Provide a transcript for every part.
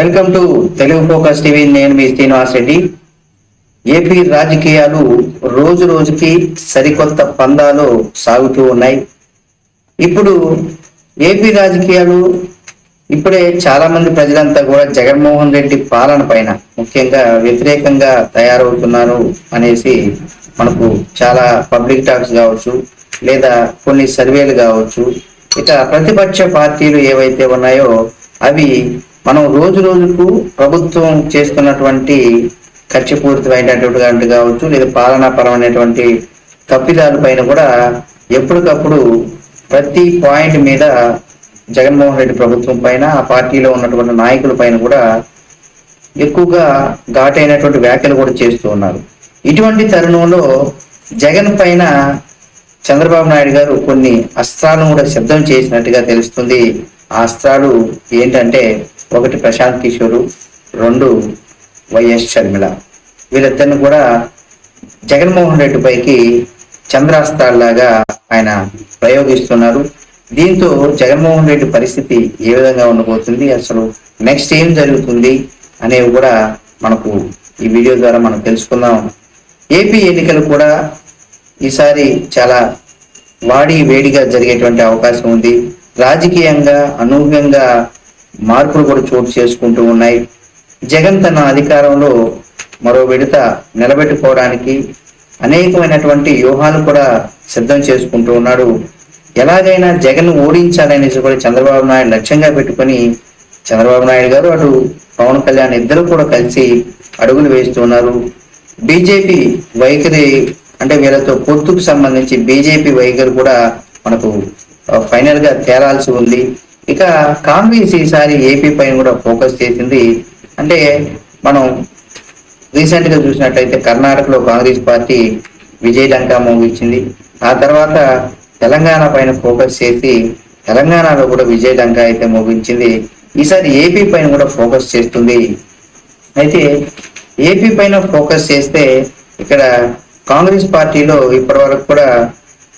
Welcome to Telugu focus TV. నేను మీ Srinivas Reddy. AP రాజకీయాలు రోజు రోజుకి సరికొత్త పందాలు సాగుతూ ఉన్నాయి. ఇప్పుడు ఏపీ రాజకీయాలు ఇప్పుడే చాలా మంది ప్రజలంతా కూడా జగన్మోహన్ రెడ్డి పాలన పైన ముఖ్యంగా వ్యతిరేకంగా తయారవుతున్నారు అనేసి మనకు చాలా పబ్లిక్ టాక్స్ కావచ్చు లేదా కొన్ని సర్వేలు కావచ్చు ఇక ప్రతిపక్ష పార్టీలు ఏవైతే ఉన్నాయో అవి మనం రోజు రోజుకు ప్రభుత్వం చేస్తున్నటువంటి ఖర్చుపూరితమైనటువంటి కావచ్చు లేదా పాలనాపరమైనటువంటి తప్పిదాల పైన కూడా ఎప్పటికప్పుడు ప్రతి పాయింట్ మీద జగన్మోహన్ రెడ్డి ప్రభుత్వం పైన ఆ పార్టీలో ఉన్నటువంటి నాయకుల పైన కూడా ఎక్కువగా ఘాటైనటువంటి వ్యాఖ్యలు కూడా చేస్తూ ఉన్నారు. ఇటువంటి తరుణంలో జగన్ పైన చంద్రబాబు నాయుడు గారు కొన్ని అస్త్రాలను కూడా సిద్ధం చేసినట్టుగా తెలుస్తుంది. ఆ అస్త్రాలు ఏంటంటే ఒకటి ప్రశాంత్ కిషోరు రెండు వైఎస్ షర్మిల. వీళ్ళిద్దరిని కూడా జగన్మోహన్ రెడ్డి పైకి చంద్రాస్తాల్లాగా ఆయన ప్రయోగిస్తున్నారు. దీంతో జగన్మోహన్ రెడ్డి పరిస్థితి ఏ విధంగా ఉండబోతుంది అసలు నెక్స్ట్ ఏం జరుగుతుంది అనేవి కూడా మనకు ఈ వీడియో ద్వారా మనం తెలుసుకుందాం. ఏపీ ఎన్నికలు కూడా ఈసారి చాలా వాడి వేడిగా జరిగేటువంటి అవకాశం ఉంది. రాజకీయంగా అనూహ్యంగా మార్పులు కూడా చోటు చేసుకుంటూ ఉన్నాయి. జగన్ తన అధికారంలో మరో విడత నిలబెట్టుకోవడానికి అనేకమైనటువంటి వ్యూహాలు కూడా సిద్ధం చేసుకుంటూ ఉన్నాడు. ఎలాగైనా జగన్ ఓడించాలనేసి కూడా చంద్రబాబు నాయుడు లక్ష్యంగా పెట్టుకొని చంద్రబాబు నాయుడు గారు అటు పవన్ కళ్యాణ్ ఇద్దరు కూడా కలిసి అడుగులు వేస్తున్నారు బీజేపీ వైఖరి అంటే వీళ్ళతో పొత్తుకు సంబంధించి బీజేపీ వైఖరి కూడా మనకు ఫైనల్గా తేలాల్సి ఉంది. ఇక కాంగ్రెస్ ఈసారి ఏపీ పైన కూడా ఫోకస్ చేసింది. అంటే మనం రీసెంట్గా చూసినట్లయితే కర్ణాటకలో కాంగ్రెస్ పార్టీ విజయలంక మోగించింది. ఆ తర్వాత తెలంగాణ పైన ఫోకస్ చేసి తెలంగాణలో కూడా విజయలంక అయితే మోగించింది. ఈసారి ఏపీ పైన కూడా ఫోకస్ చేస్తుంది. అయితే ఏపీ పైన ఫోకస్ చేస్తే ఇక్కడ కాంగ్రెస్ పార్టీలో ఇప్పటి వరకు కూడా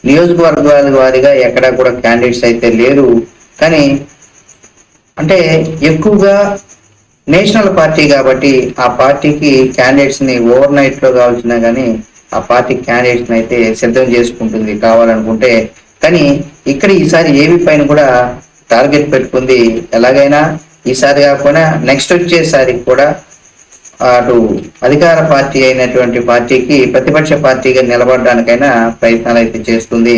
నియోజకవర్గాల వారిగా ఎక్కడా కూడా క్యాండిడేట్స్ అయితే లేరు. కానీ అంటే ఎక్కువగా నేషనల్ పార్టీ కాబట్టి ఆ పార్టీకి క్యాండిడేట్స్ని ఓవర్ నైట్లో కావాల్సినా కావాల్సిన కానీ ఆ పార్టీ క్యాండిడేట్స్ని అయితే సిద్ధం చేసుకుంటుంది కావాలనుకుంటే. కానీ ఇక్కడ ఈసారి ఏవి పైన కూడా టార్గెట్ పెట్టుకుంది. ఎలాగైనా ఈసారి కాకపోయినా నెక్స్ట్ వచ్చేసారి కూడా అటు అధికార పార్టీ అయినటువంటి పార్టీకి ప్రతిపక్ష పార్టీగా నిలబడడానికైనా ప్రయత్నాలు అయితే చేస్తుంది.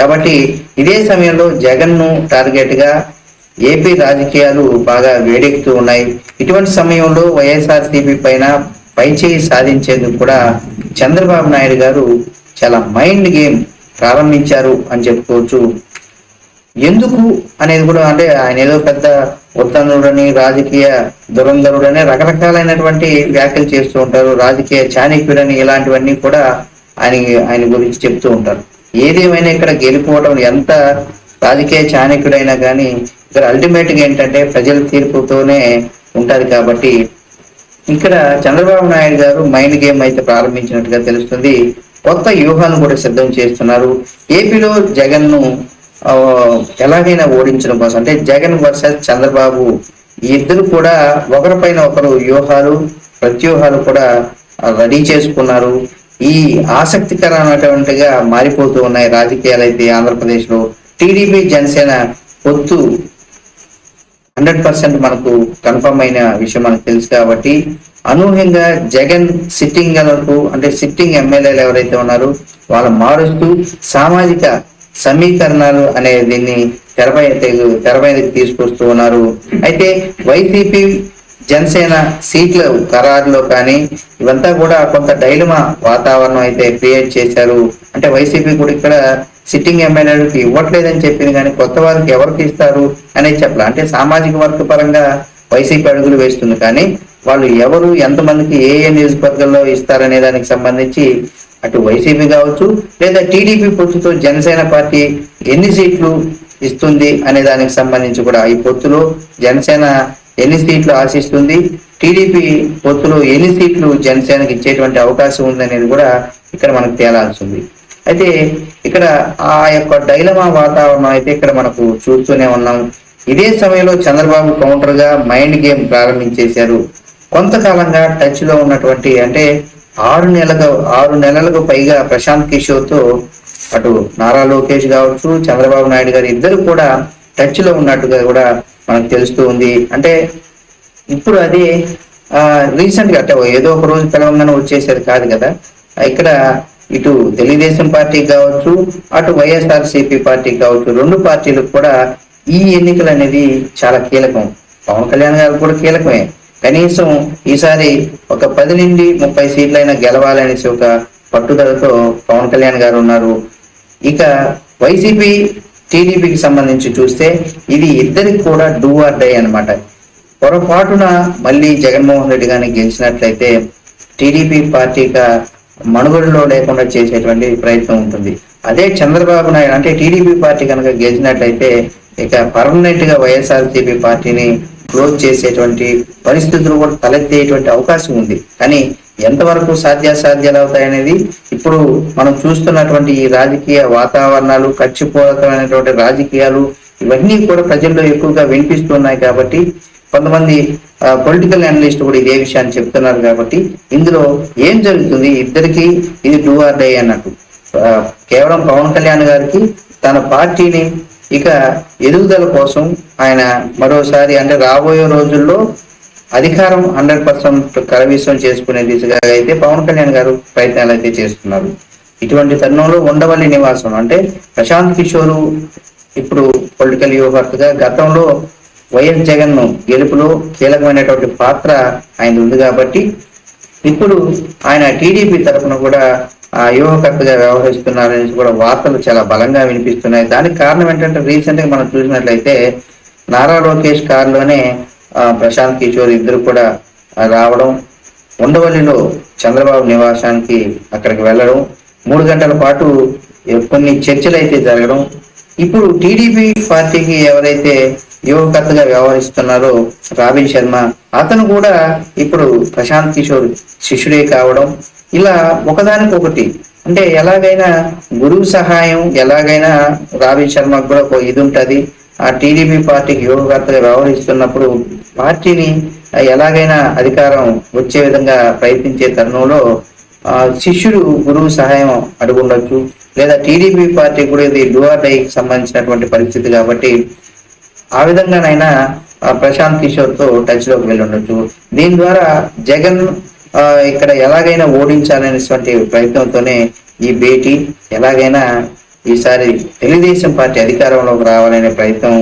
కాబట్టి ఇదే సమయంలో జగన్ను టార్గెట్గా ఏపీ రాజకీయాలు బాగా వేడెక్కుతూ ఉన్నాయి. ఇటువంటి సమయంలో వైఎస్ఆర్సీపీ పైన పైచేయి సాధించేందుకు కూడా చంద్రబాబు నాయుడు గారు చాలా మైండ్ గేమ్ ప్రారంభించారు అని చెప్పుకోవచ్చు. ఎందుకు అనేది కూడా అంటే ఆయన ఏదో పెద్ద ఉత్తనుడని రాజకీయ దురంధరుడని రకరకాలైనటువంటి వ్యాఖ్యలు చేస్తూ ఉంటారు. రాజకీయ చాణక్యుడని ఇలాంటివన్నీ కూడా ఆయన ఆయన గురించి చెప్తూ ఉంటారు. ఏదేమైనా ఇక్కడ గెలిపోవడం ఎంత రాజకీయ చాణక్యుడైనా కానీ ఇక్కడ అల్టిమేట్గా ఏంటంటే ప్రజల తీర్పుతోనే ఉంటది కాబట్టి ఇక్కడ చంద్రబాబు నాయుడు గారు మైండ్ గేమ్ అయితే ప్రారంభించినట్టుగా తెలుస్తుంది. కొత్త వ్యూహాలను కూడా సిద్ధం చేస్తున్నారు. ఏపీలో జగన్ను ఎలాగైనా ఓడించడం కోసం అంటే జగన్ వర్సెస్ చంద్రబాబు ఈ ఇద్దరు కూడా ఒకరిపైన ఒకరు వ్యూహాలు ప్రత్యూహాలు కూడా రెడీ చేసుకున్నారు. ఈ ఆసక్తికరమైనటువంటిగా మారిపోతూ ఉన్నాయి రాజకీయాలు అయితే ఆంధ్రప్రదేశ్లో టీడీపీ జనసేన పొత్తు హండ్రెడ్ పర్సెంట్ మనకు కన్ఫర్మ్ అయిన విషయం మనకు తెలుసు కాబట్టి అనూహ్యంగా జగన్ సిట్టింగ్ వరకు అంటే సిట్టింగ్ ఎమ్మెల్యేలు ఎవరైతే ఉన్నారో వాళ్ళు మారుస్తూ సామాజిక సమీకరణాలు అనే దీన్ని తెరపై తెరపైకి తీసుకొస్తూ ఉన్నారు. అయితే వైసీపీ జనసేన సీట్ల ఖరారులో కానీ ఇవంతా కూడా కొంత డైలమా వాతావరణం అయితే క్రియేట్ చేశారు. అంటే వైసీపీ కూడా ఇక్కడ సిట్టింగ్ ఎమ్మెల్యేలకు ఇవ్వట్లేదని చెప్పింది కానీ కొత్త వారికి ఎవరికి ఇస్తారు అనేది చెప్పాలి. అంటే సామాజిక వర్గ పరంగా వైసీపీ అడుగులు వేస్తుంది కానీ వాళ్ళు ఎవరు ఎంతమందికి ఏ ఏ నియోజకవర్గాల్లో ఇస్తారనే దానికి సంబంధించి అటు వైసీపీ కావచ్చు లేదా టీడీపీ పొత్తుతో జనసేన పార్టీ ఎన్ని సీట్లు ఇస్తుంది అనే దానికి సంబంధించి కూడా ఈ పొత్తులో జనసేన ఎన్ని సీట్లు ఆశిస్తుంది? టీడీపీ పొత్తులో ఎన్ని సీట్లు జనసేనకి ఇచ్చేటువంటి అవకాశం ఉందనేది కూడా ఇక్కడ మనకు తేలాల్సి ఉంది. అయితే ఇక్కడ ఆ యొక్క డైలమా వాతావరణం అయితే ఇక్కడ మనకు చూస్తూనే ఉన్నాం. ఇదే సమయంలో చంద్రబాబు కౌంటర్గా మైండ్ గేమ్ ప్రారంభించేశారు. కొంతకాలంగా టచ్లో ఉన్నటువంటి అంటే ఆరు నెలలకు ఆరు నెలలకు పైగా ప్రశాంత్ కిషోర్తో అటు నారా లోకేష్ కావచ్చు చంద్రబాబు నాయుడు గారు ఇద్దరు కూడా టచ్లో ఉన్నట్టుగా కూడా మనకు తెలుస్తూ ఉంది. అంటే ఇప్పుడు అది రీసెంట్గా అంటే ఏదో ఒక రోజు తెలంగాణ వచ్చేసేది కాదు కదా. ఇక్కడ ఇటు తెలుగుదేశం పార్టీ కావచ్చు అటు వైఎస్ఆర్ సిపి పార్టీ కావచ్చు రెండు పార్టీలకు కూడా ఈ ఎన్నికలు అనేది చాలా కీలకం. పవన్ కళ్యాణ్ గారు కూడా కీలకమే. కనీసం ఈసారి ఒక పది నుండి ముప్పై సీట్లైనా గెలవాలనేసి ఒక పట్టుదలతో పవన్ కళ్యాణ్ గారు ఉన్నారు. ఇక వైసీపీ టీడీపీకి సంబంధించి చూస్తే ఇది ఇద్దరికి కూడా డూ ఆర్ డై అనమాట పొరపాటున మళ్ళీ జగన్మోహన్ రెడ్డి గారిని గెలిచినట్లయితే టీడీపీ పార్టీగా మనుగడలో లేకుండా చేసేటువంటి ప్రయత్నం ఉంటుంది. అదే చంద్రబాబు నాయుడు అంటే టీడీపీ పార్టీ కనుక గెలిచినట్లయితే ఇక పర్మనెంట్గా వైఎస్ఆర్సీపీ పార్టీని క్లోజ్ చేసేటువంటి పరిస్థితులు కూడా తలెత్తేటువంటి అవకాశం ఉంది. కానీ ఎంతవరకు సాధ్యాసాధ్యాలు అవుతాయనేది ఇప్పుడు మనం చూస్తున్నటువంటి ఈ రాజకీయ వాతావరణాలు ఖర్చుపోతమైనటువంటి రాజకీయాలు ఇవన్నీ కూడా ప్రజల్లో ఎక్కువగా వినిపిస్తున్నాయి కాబట్టి కొంతమంది పొలిటికల్ అనలిస్ట్ కూడా ఇదే విషయాన్ని చెప్తున్నారు కాబట్టి ఇందులో ఏం జరుగుతుంది? ఇద్దరికి ఇది డూ ఆర్ డై అన్నట్టు. కేవలం పవన్ కళ్యాణ్ గారికి తన పార్టీని ఇక ఎదుగుదల కోసం ఆయన మరోసారి అంటే రాబోయే రోజుల్లో అధికారం హండ్రెడ్ పర్సెంట్ కరవీసం చేసుకునే దిశగా అయితే పవన్ కళ్యాణ్ గారు ప్రయత్నాలు అయితే చేస్తున్నారు. ఇటువంటి తరుణంలో ఉండవల్లి నివాసం అంటే ప్రశాంత్ కిషోర్ ఇప్పుడు పొలిటికల్ యువకర్తగా గతంలో వైఎస్ జగన్ గెలుపులో కీలకమైనటువంటి పాత్ర ఆయన ఉంది కాబట్టి ఇప్పుడు ఆయన టీడీపీ తరఫున కూడా ఆ యువకర్తగా వ్యవహరిస్తున్నారని కూడా వార్తలు చాలా బలంగా వినిపిస్తున్నాయి. దానికి కారణం ఏంటంటే రీసెంట్గా మనం చూసినట్లయితే నారా లోకేష్ కారులోనే ప్రశాంత్ కిషోర్ ఇద్దరు కూడా రావడం ఉండవల్లిలో చంద్రబాబు నివాసానికి అక్కడికి వెళ్ళడం మూడు గంటల పాటు కొన్ని చర్చలు అయితే జరగడం. ఇప్పుడు టీడీపీ పార్టీకి ఎవరైతే యువకర్తగా వ్యవహరిస్తున్నారో రాబిన్ శర్మ అతను కూడా ఇప్పుడు ప్రశాంత్ కిషోర్ శిష్యుడే కావడం ఇలా ఒకదానికొకటి. అంటే ఎలాగైనా గురువు సహాయం ఎలాగైనా రావి శర్మకు కూడా ఒక ఇది ఉంటుంది ఆ టీడీపీ పార్టీకి యువకర్తగా వ్యవహరిస్తున్నప్పుడు పార్టీని ఎలాగైనా అధికారం వచ్చే విధంగా ప్రయత్నించే తరుణంలో ఆ, శిష్యుడు గురువు సహాయం అడుగుండొచ్చు. లేదా టీడీపీ పార్టీ కూడా ఇది డైకి సంబంధించినటువంటి పరిస్థితి కాబట్టి ఆ విధంగానైనా ప్రశాంత్ కిషోర్తో టచ్లోకి వెళ్ళి ఉండొచ్చు దీని ద్వారా జగన్ ఇక్కడ ఎలాగైనా ఓడించాలనేటువంటి ప్రయత్నంతోనే ఈ భేటీ ఎలాగైనా ఈసారి తెలుగుదేశం పార్టీ అధికారంలోకి రావాలనే ప్రయత్నం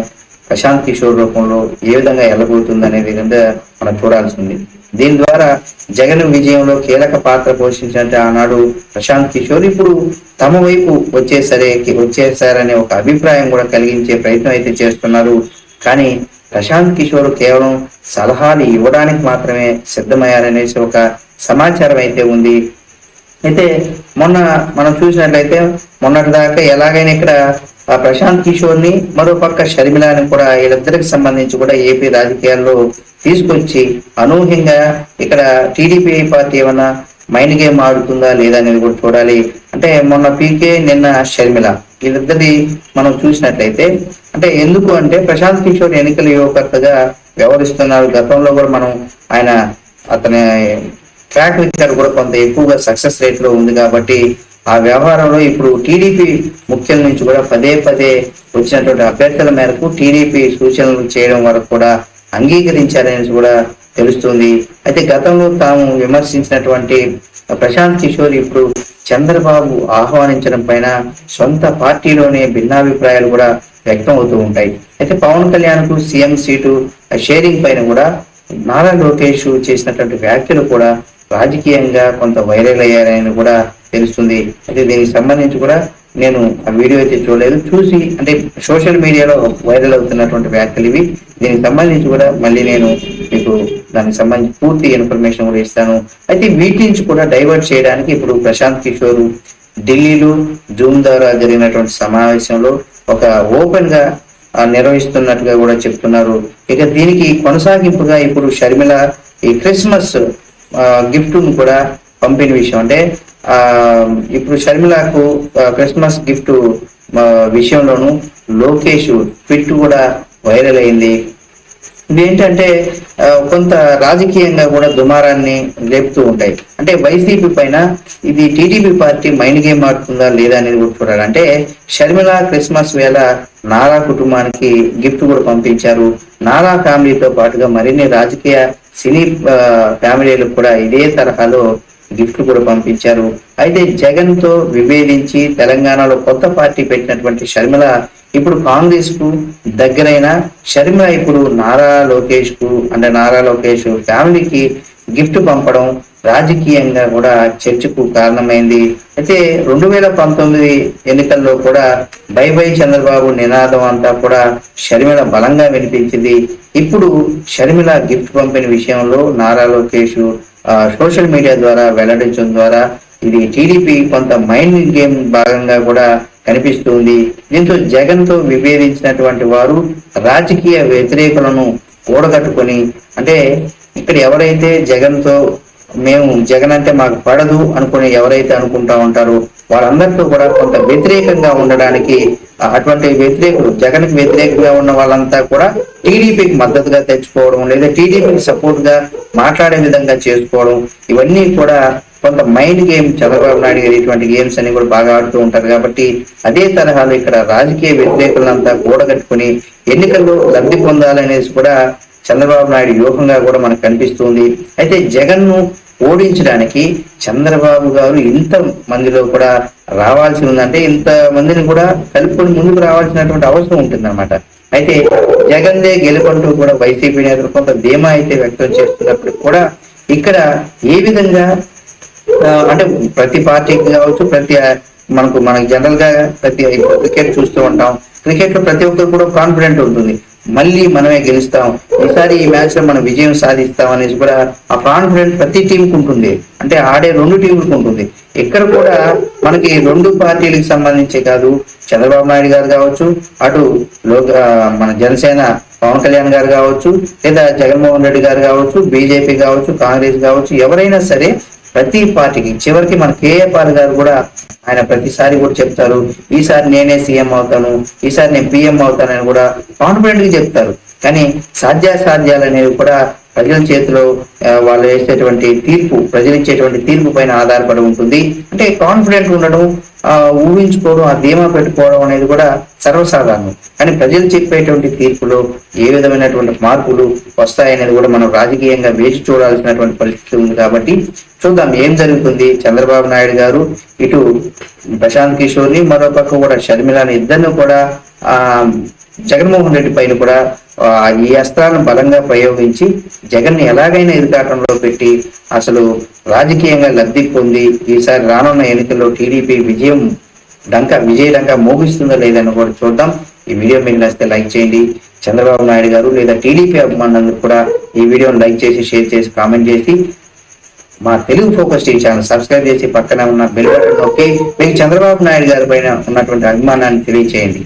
ప్రశాంత్ కిషోర్ రూపంలో ఏ విధంగా వెళ్ళబోతుంది అనే విధంగా మనం చూడాల్సింది. దీని ద్వారా జగన్ విజయంలో కీలక పాత్ర పోషించినట్టు ఆనాడు ప్రశాంత్ కిషోర్ ఇప్పుడు తమ వైపు వచ్చేసరికి వచ్చేసారనే ఒక అభిప్రాయం కూడా కలిగించే ప్రయత్నం అయితే చేస్తున్నారు. కానీ ప్రశాంత్ కిషోర్ కేవలం సలహాలు ఇవ్వడానికి మాత్రమే సిద్ధమయ్యారనేసి ఒక సమాచారం అయితే ఉంది. అయితే మొన్న మనం చూసినట్లయితే మొన్నటి దాకా ఎలాగైనా ఇక్కడ ఆ ప్రశాంత్ కిషోర్ని మరో పక్క షర్మిలాని కూడా వీళ్ళిద్దరికి సంబంధించి కూడా ఏపీ రాజకీయాల్లో తీసుకొచ్చి అనూహ్యంగా ఇక్కడ టీడీపీ పార్టీ ఏమైనా మైండ్ గేమ్ ఆడుతుందా లేదా అనేది కూడా చూడాలి. అంటే మొన్న పీకే నిన్న షర్మిల. వీళ్ళిద్దరిని మనం చూసినట్లయితే అంటే ఎందుకు అంటే ప్రశాంత్ కిషోర్ ఎన్నికల యువకర్తగా వ్యవహరిస్తున్నారు. గతంలో కూడా మనం ఆయన అతని ట్రాక్ రికార్డ్ కూడా కొంత ఎక్కువగా సక్సెస్ రేట్లో ఉంది కాబట్టి ఆ వ్యవహారంలో ఇప్పుడు టీడీపీ ముఖ్యం నుంచి కూడా పదే పదే వచ్చినటువంటి అభ్యర్థుల మేరకు టీడీపీ సూచనలు చేయడం వరకు కూడా అంగీకరించారనేసి కూడా తెలుస్తుంది. అయితే గతంలో తాము విమర్శించినటువంటి ప్రశాంత్ కిషోర్ ఇప్పుడు చంద్రబాబు ఆహ్వానించడం పైన సొంత పార్టీలోనే భిన్నాభిప్రాయాలు కూడా వ్యక్తం అవుతూ ఉంటాయి. అయితే పవన్ కళ్యాణ్కు సీఎం సీటు షేరింగ్ పైన కూడా నారా లోకేష్ చేసినటువంటి వ్యాఖ్యలు కూడా రాజకీయంగా కొంత వైరల్ అయ్యారని కూడా తెలుస్తుంది. అయితే దీనికి సంబంధించి కూడా నేను ఆ వీడియో అయితే చూడలేదు. చూసి అంటే సోషల్ మీడియాలో వైరల్ అవుతున్నటువంటి వ్యాఖ్యలు ఇవి. దీనికి సంబంధించి కూడా మళ్ళీ నేను మీకు దానికి సంబంధించి పూర్తి ఇన్ఫర్మేషన్ కూడా ఇస్తాను. అయితే వీటి నుంచి కూడా డైవర్ట్ చేయడానికి ఇప్పుడు ప్రశాంత్ కిషోర్ ఢిల్లీలో జూమ్ ద్వారా జరిగినటువంటి సమావేశంలో ఒక ఓపెన్గా నిర్వహిస్తున్నట్టుగా కూడా చెప్తున్నారు. ఇక దీనికి కొనసాగింపుగా ఇప్పుడు షర్మిల ఈ క్రిస్మస్ గిఫ్ట్ కూడా పంపిన విషయం. అంటే ఇప్పుడు షర్మిలకు క్రిస్మస్ గిఫ్ట్ విషయంలోను లోకేష్ ట్విట్ కూడా వైరల్ అయింది. ఇదేంటంటే ఆ, కొంత రాజకీయంగా కూడా దుమారాన్ని లేపుతూ ఉంటాయి. అంటే వైసీపీ పైన ఇది టీడీపీ పార్టీ మైండ్ గేమ్ ఆడుతుందా లేదా అనేది కూడా చూడాలి. అంటే షర్మిల క్రిస్మస్ వేళ నారా కుటుంబానికి గిఫ్ట్ కూడా పంపించారు. నారా ఫ్యామిలీతో పాటుగా మరిన్ని రాజకీయ సినీ ఫ్యామిలీలు ఫ్యామిలీలకు కూడా ఇదే తరహాలో గిఫ్ట్ కూడా పంపించారు. అయితే జగన్తో విభేదించి తెలంగాణలో కొత్త పార్టీ పెట్టినటువంటి షర్మిల ఇప్పుడు కాంగ్రెస్కు దగ్గరైన షర్మిల ఇప్పుడు నారా లోకేష్కు అంటే నారా లోకేష్ ఫ్యామిలీకి గిఫ్ట్ పంపడం రాజకీయంగా కూడా చర్చకు కారణమైంది. అయితే రెండు వేల పంతొమ్మిది ఎన్నికల్లో కూడా బై బై చంద్రబాబు నినాదం అంతా కూడా షర్మిల బలంగా వినిపించింది. ఇప్పుడు షర్మిల గిఫ్ట్ పంపిన విషయంలో నారా లోకేష్ సోషల్ మీడియా ద్వారా వెల్లడించడం ద్వారా ఇది టీడీపీ కొంత మైండ్ గేమ్ భాగంగా కూడా కనిపిస్తుంది. దీంతో జగన్తో విభేదించినటువంటి వారు రాజకీయ వ్యతిరేకులను కూడగట్టుకొని అంటే ఇక్కడ ఎవరైతే జగన్తో మేము జగన్ అంటే మాకు పడదు అనుకుని ఎవరైతే అనుకుంటా ఉంటారో వాళ్ళందరితో కూడా కొంత వ్యతిరేకంగా ఉండడానికి అటువంటి వ్యతిరేకులు జగన్కి వ్యతిరేకంగా ఉన్న వాళ్ళంతా కూడా టీడీపీకి మద్దతుగా తెచ్చుకోవడం లేదా టీడీపీకి సపోర్ట్గా మాట్లాడే విధంగా చేసుకోవడం ఇవన్నీ కూడా కొంత మైండ్ గేమ్ చంద్రబాబు నాయుడు గారు ఇటువంటి గేమ్స్ అన్ని కూడా బాగా ఆడుతూ ఉంటారు కాబట్టి అదే తరహాలో ఇక్కడ రాజకీయ వ్యతిరేకులంతా కూడగట్టుకుని ఎన్నికల్లో లబ్ధి పొందాలనేసి కూడా చంద్రబాబు నాయుడు వ్యూహంగా కూడా మనకు కనిపిస్తుంది అయితే జగన్ను ఓడించడానికి చంద్రబాబు గారు ఇంత మందిలో కూడా రావాల్సి ఉందంటే ఇంత మందిని కూడా కలుపుకొని ముందుకు రావాల్సినటువంటి అవసరం ఉంటుందన్నమాట. అయితే జగన్ దే గెలుపంటూ కూడా వైసీపీ నేతలు కొంత ధీమా అయితే వ్యక్తం చేస్తున్నప్పుడు కూడా ఇక్కడ ఏ విధంగా అంటే ప్రతి పార్టీకి కావచ్చు ప్రతి మనకు మనకి జనరల్గా ప్రతి క్రికెట్ చూస్తూ ఉంటాం. క్రికెట్లో ప్రతి ఒక్కరు కూడా కాన్ఫిడెంట్ ఉంటుంది. మళ్ళీ మనమే గెలుస్తాం. ఈసారి ఈ మ్యాచ్లో మనం విజయం సాధిస్తాం అనేసి కూడా ఆ కాన్ఫిడెంట్ ప్రతి టీం కు ఉంటుంది. అంటే ఆడే రెండు టీంలకు ఉంటుంది. ఇక్కడ కూడా మనకి రెండు పార్టీలకు సంబంధించి కాదు చంద్రబాబు నాయుడు గారు కావచ్చు అటు లోక మన జనసేన పవన్ కళ్యాణ్ గారు కావచ్చు లేదా జగన్మోహన్ రెడ్డి గారు కావచ్చు బీజేపీ కావచ్చు కాంగ్రెస్ కావచ్చు ఎవరైనా సరే ప్రతి పార్టీకి చివరికి మన కేఏ పాల్ గారు కూడా ఆయన ప్రతిసారి కూడా చెప్తారు ఈసారి నేనే సీఎం అవుతాను ఈసారి నేను పిఎం అవుతానని కూడా కాన్ఫిడెంట్గా చెప్తారు. కానీ సాధ్యాసాధ్యాలు అనేవి కూడా ప్రజల చేతిలో వాళ్ళు వేసేటువంటి తీర్పు ప్రజలు ఇచ్చేటువంటి తీర్పు పైన ఆధారపడి ఉంటుంది. అంటే కాన్ఫిడెంట్ ఉండడం ఆ, ఊహించుకోవడం ఆ ధీమా పెట్టుకోవడం అనేది కూడా సర్వసాధారణం. కానీ ప్రజలు చెప్పేటువంటి తీర్పులో ఏ విధమైనటువంటి మార్పులు వస్తాయనేది కూడా మనం రాజకీయంగా వేచి చూడాల్సినటువంటి పరిస్థితి ఉంది కాబట్టి చూద్దాం ఏం జరుగుతుంది. చంద్రబాబు నాయుడు గారు ఇటు ప్రశాంత్ కిషోర్ని మరో పక్క కూడా షర్మిలాని ఇద్దరిని కూడా ఆ జగన్మోహన్ రెడ్డి పైన కూడా ఈ అస్త్రాలను బలంగా ప్రయోగించి జగన్ని ఎలాగైనా ఇరుకాటంలో పెట్టి అసలు రాజకీయంగా లబ్ధి పొంది ఈసారి రానున్న ఎన్నికల్లో టీడీపీ విజయం డంక విజయ డంక మోగిస్తుందో లేదని కూడా చూద్దాం. ఈ వీడియో మీకు నచ్చితే లైక్ చేయండి. చంద్రబాబు నాయుడు గారు లేదా టీడీపీ అభిమానులందరూ కూడా ఈ వీడియోని లైక్ చేసి షేర్ చేసి కామెంట్ చేసి మా Telugu focus TV channel subscribe చేసి పక్కన ఉన్న బెల్ బటన్ నొక్కి మీకు చంద్రబాబు నాయుడు గారి పైన ఉన్నటువంటి అభిమానాన్ని తెలియచేయండి.